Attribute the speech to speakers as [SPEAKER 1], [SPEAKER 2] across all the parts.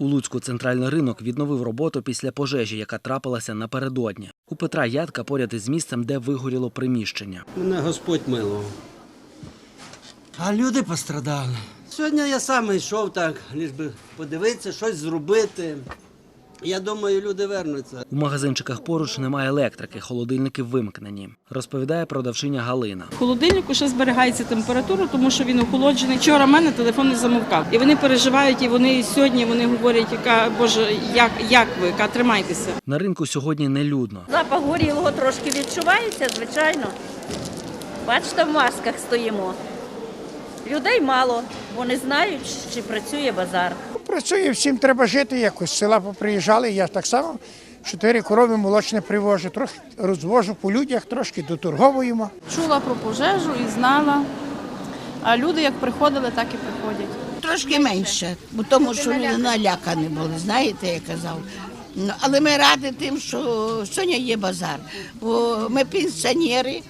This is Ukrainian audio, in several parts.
[SPEAKER 1] У Луцьку центральний ринок відновив роботу після пожежі, яка трапилася напередодні. У Петра Ядка поряд із місцем, де вигоріло приміщення.
[SPEAKER 2] Мене Господь милував.
[SPEAKER 3] А люди пострадали.
[SPEAKER 2] Сьогодні я сам йшов так, ніж би подивитися, щось зробити. Я думаю, люди вернуться.
[SPEAKER 1] У магазинчиках поруч немає електрики, холодильники вимкнені. Розповідає продавчиня Галина.
[SPEAKER 4] В холодильнику ще зберігається температура, тому що він охолоджений. Вчора в мене телефон не замовкав. І вони переживають, і вони сьогодні вони говорять, яка Боже, як, як ви, яка тримайтеся.
[SPEAKER 1] На ринку сьогодні нелюдно.
[SPEAKER 5] Запах горілого трошки відчувається, звичайно. Бачите, в масках стоїмо. Людей мало, вони знають, чи працює базар.
[SPEAKER 6] Працює, всім треба жити якось. З села поприїжджали, я так само чотири корови молочне привожу, трохи розвожу по людях, трошки доторговуємо.
[SPEAKER 7] чула про пожежу і знала. А люди як приходили, так і приходять.
[SPEAKER 8] Трошки менше, бо тому що люди налякані були, знаєте, я казав. Ну, Але ми раді тим, що сьогодні є базар. Бо ми пенсіонери,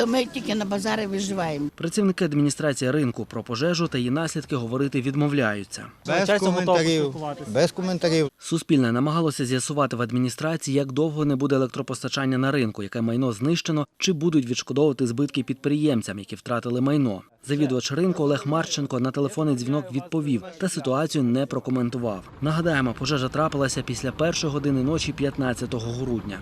[SPEAKER 8] то ми тільки на базарі виживаємо.
[SPEAKER 1] Працівники адміністрації ринку про пожежу та її наслідки говорити відмовляються.
[SPEAKER 9] Без коментарів. Без коментарів.
[SPEAKER 1] Суспільне намагалося з'ясувати в адміністрації, як довго не буде електропостачання на ринку, яке майно знищено, чи будуть відшкодовувати збитки підприємцям, які втратили майно. Завідувач ринку Олег Марченко на телефонний дзвінок відповів та ситуацію не прокоментував. Нагадаємо, пожежа трапилася після першої години ночі 15 грудня.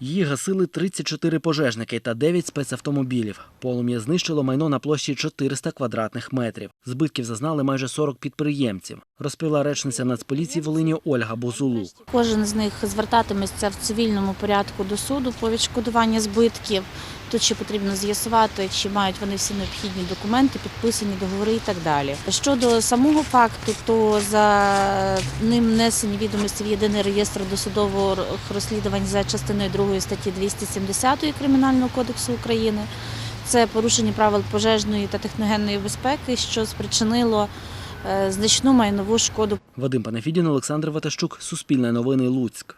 [SPEAKER 1] Її гасили 34 пожежники та 9 спецавтомобілів. Полум'я знищило майно на площі 400 квадратних метрів. Збитків зазнали майже 40 підприємців, розповіла речниця Нацполіції Волині Ольга Бузулук.
[SPEAKER 10] Кожен з них звертатиметься в цивільному порядку до суду по відшкодуванню збитків. Тут ще потрібно з'ясувати, чи мають вони всі необхідні документи, підписані договори і так далі. Щодо самого факту, то за ним внесені відомості в єдиний реєстр досудового розслідувань за частиною 2 статті 270 Кримінального кодексу України. Це порушення правил пожежної та техногенної безпеки, що спричинило е, значну майнову шкоду
[SPEAKER 1] Вадим Панафідін, Олександр Ватащук, Суспільне новини Луцьк.